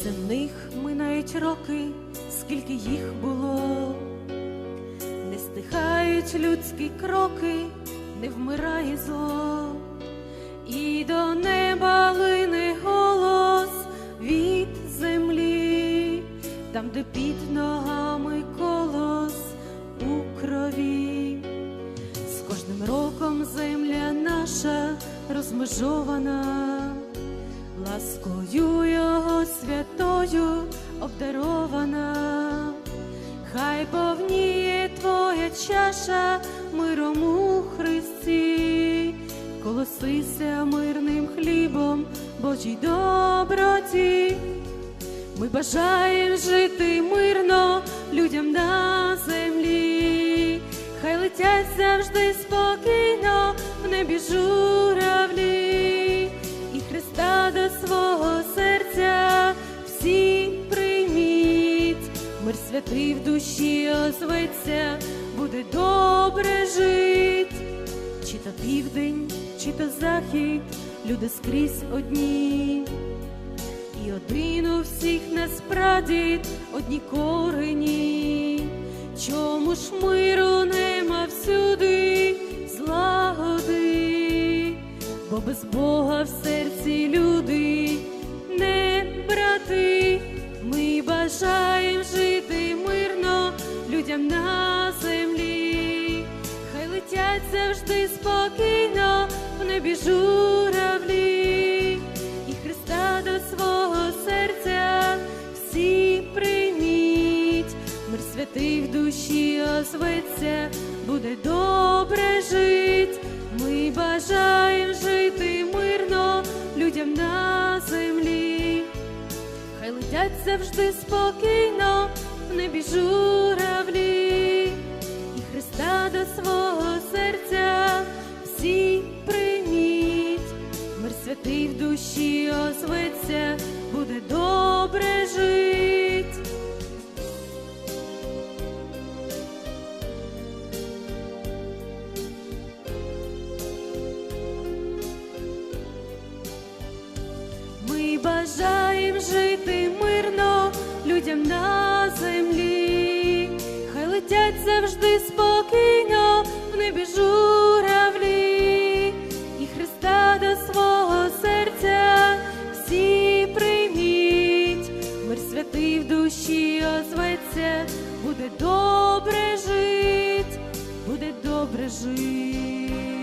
Земних минають роки, скільки їх було, не стихають людські кроки, не вмирає зло, і до неба лине голос від землі, там, де під ногами колос у крові. З кожним роком земля наша розмежована, ласкою святою обдарована, хай повніє твоя чаша миром у Христі, колосися мирним хлібом Божій доброті. Ми бажаємо жити мирно людям на землі, хай летять завжди спокійно в небі святий в душі озветься, буде добре жить, чи то південь, чи то захід, люди скрізь одні. І один у всіх нас прадід, одні корені. Чому ж миру нема всюди злагоди, бо без Бога в серці люди не брати. Ми бажаємо жити людям на землі, хай летять завжди спокійно в небі журавлі, і Христа до свого серця всі прийміть, мир святий в душі озветься, буде добре жить. Ми бажаємо жити мирно людям на землі. Хай летять завжди спокійно в небі свого серця всі прийміть, мир святий в душі озветься, буде добре жить. Ми бажаємо жити мирно людям на землі, хай летять завжди спокійно в небі журавлі, і Христа до свого серця всі прийміть, мир святий в душі озветься, буде добре жить, буде добре жить.